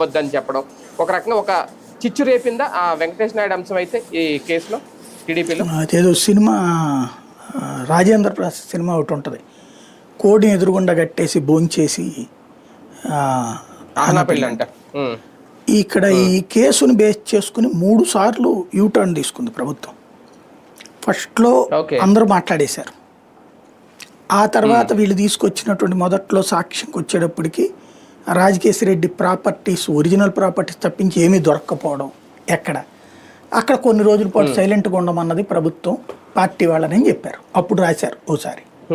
వద్దని చెప్పడం. ఒక రకంగా ఒక చిచ్చు రేపిందా ఆ వెంకటేష్ నాయుడు అంశం అయితే ఈ కేసులో టీడీపీలో. అదేదో సినిమా రాజేంద్ర ప్రసాద్ సినిమా ఒకటి ఉంటుంది. కోడిని ఎదురుగుండా కట్టేసి భోంచేసి ఆ, ఆహనా పెళ్ళి అంట. ఇక్కడ ఈ కేసును బేస్ చేసుకుని మూడు సార్లు యూటర్న్ తీసుకుంది ప్రభుత్వం. ఫస్ట్లో. అందరూ మాట్లాడేశారు. ఆ తర్వాత వీళ్ళు తీసుకొచ్చినటువంటి మొదట్లో సాక్ష్యంకి వచ్చేటప్పటికి Rajakeshwara Reddy properties original properties తప్పించి ఏమీ దొరక్కపోవడం ఎక్కడ? అక్కడ కొన్ని రోజుల పాటు సైలెంట్గా ఉండమన్నది ప్రభుత్వం పార్టీ వాళ్ళని చెప్పారు. అప్పుడు రాశారు ఓసారి.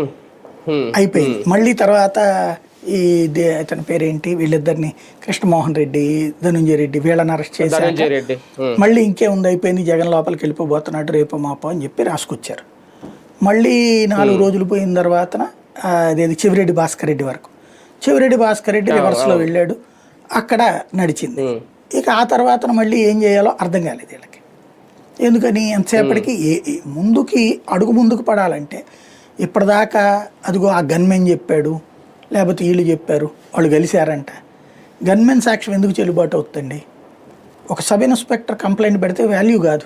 అయిపోయింది. మళ్ళీ తర్వాత ఈ దే- అతని పేరేంటి? వీళ్ళిద్దరిని కృష్ణమోహన్ రెడ్డి ధనుంజయ రెడ్డి వీళ్ళని అరెస్ట్ ఉమ్. మళ్ళీ ఇంకేముంది అయిపోయింది జగన్ లోపలికి వెళ్ళిపోబోతున్నాడు రేపు మాపో అని చెప్పి రాసుకొచ్చారు. మళ్ళీ నాలుగు రోజులు పోయిన తర్వాత అదేది చెవిరెడ్డి భాస్కర్ రెడ్డి వరకు. చెవిరెడ్డి భాస్కర్ రెడ్డి రివర్స్లో వెళ్ళాడు. అక్కడ నడిచింది. ఇక ఆ తర్వాత మళ్ళీ ఏం చేయాలో అర్థం కాలేదు వీళ్ళకి. ఎందుకని? ఎంతసేపటికి ఏ ఏ- ముందుకి అడుగు ముందుకు పడాలంటే ఇప్పటిదాకా అదిగో ఆ గన్మెన్ చెప్పాడు లేకపోతే వీళ్ళు చెప్పారు వాళ్ళు కలిశారంట గన్మెన్ సాక్ష్యం ఎందుకు చెల్లుబాటు అవుతుందండి? ఒక సబ్ ఇన్స్పెక్టర్ కంప్లైంట్ పెడితే వాల్యూ కాదు.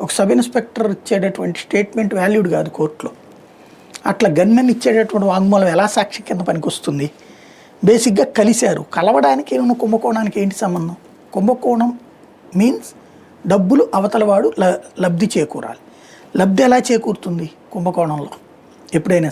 ఒక సబ్ ఇన్స్పెక్టర్ ఇచ్చేటటువంటి స్టేట్మెంట్ వాల్యూడ్ కాదు కోర్టులో. అట్లా గన్మెన్ ఇచ్చేటటువంటి వాంగ్మూలం ఎలా సాక్షి కింద పనికొస్తుంది? బేసిక్గా కలిశారు. కలవడానికి ఏమన్నా కుంభకోణానికి ఏంటి సంబంధం? కుంభకోణం మీన్స్ డబ్బులు అవతలవాడు ల లబ్ధి చేకూరాలి. లబ్ధి ఎలా చేకూరుతుంది కుంభకోణంలో? ఎప్పుడైనా